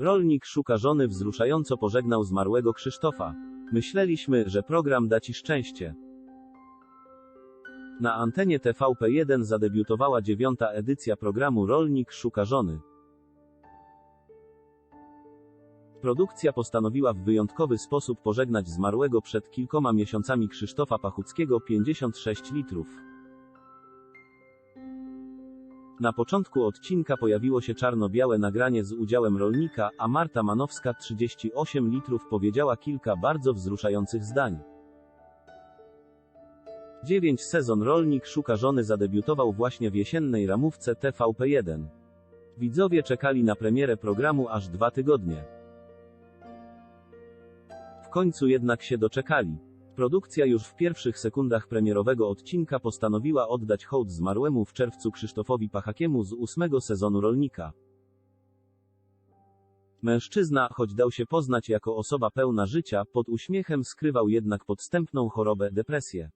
Rolnik szuka żony wzruszająco pożegnał zmarłego Krzysztofa. Myśleliśmy, że program da ci szczęście. Na antenie TVP1 zadebiutowała dziewiąta edycja programu Rolnik szuka żony. Produkcja postanowiła w wyjątkowy sposób pożegnać zmarłego przed kilkoma miesiącami Krzysztofa Pachuckiego 56 litrów. Na początku odcinka pojawiło się czarno-białe nagranie z udziałem rolnika, a Marta Manowska 38 litrów powiedziała kilka bardzo wzruszających zdań. 9 sezon Rolnik szuka żony zadebiutował właśnie w jesiennej ramówce TVP1. Widzowie czekali na premierę programu aż dwa tygodnie. W końcu jednak się doczekali. Produkcja już w pierwszych sekundach premierowego odcinka postanowiła oddać hołd zmarłemu w czerwcu Krzysztofowi Pachakiemu z ósmego sezonu Rolnika. Mężczyzna, choć dał się poznać jako osoba pełna życia, pod uśmiechem skrywał jednak podstępną chorobę, depresję.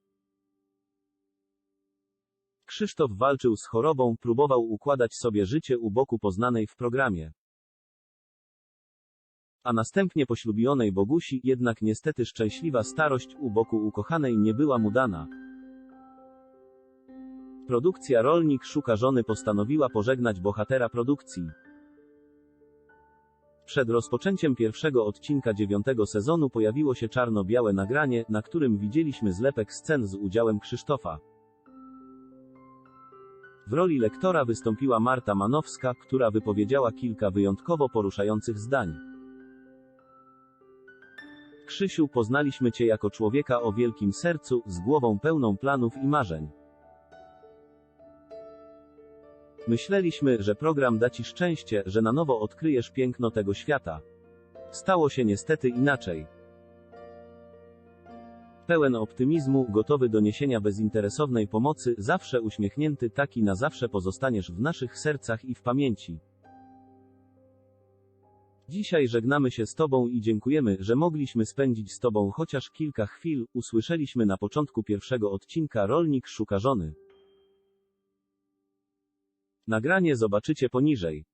Krzysztof walczył z chorobą, próbował układać sobie życie u boku poznanej w programie. A następnie poślubionej Bogusi, jednak niestety szczęśliwa starość u boku ukochanej nie była mu dana. Produkcja Rolnik szuka żony postanowiła pożegnać bohatera produkcji. Przed rozpoczęciem pierwszego odcinka dziewiątego sezonu pojawiło się czarno-białe nagranie, na którym widzieliśmy zlepek scen z udziałem Krzysztofa. W roli lektora wystąpiła Marta Manowska, która wypowiedziała kilka wyjątkowo poruszających zdań. Krzysiu, poznaliśmy Cię jako człowieka o wielkim sercu, z głową pełną planów i marzeń. Myśleliśmy, że program da Ci szczęście, że na nowo odkryjesz piękno tego świata. Stało się niestety inaczej. Pełen optymizmu, gotowy do niesienia bezinteresownej pomocy, zawsze uśmiechnięty, taki na zawsze pozostaniesz w naszych sercach i w pamięci. Dzisiaj żegnamy się z Tobą i dziękujemy, że mogliśmy spędzić z Tobą chociaż kilka chwil, usłyszeliśmy na początku pierwszego odcinka Rolnik szuka żony. Nagranie zobaczycie poniżej.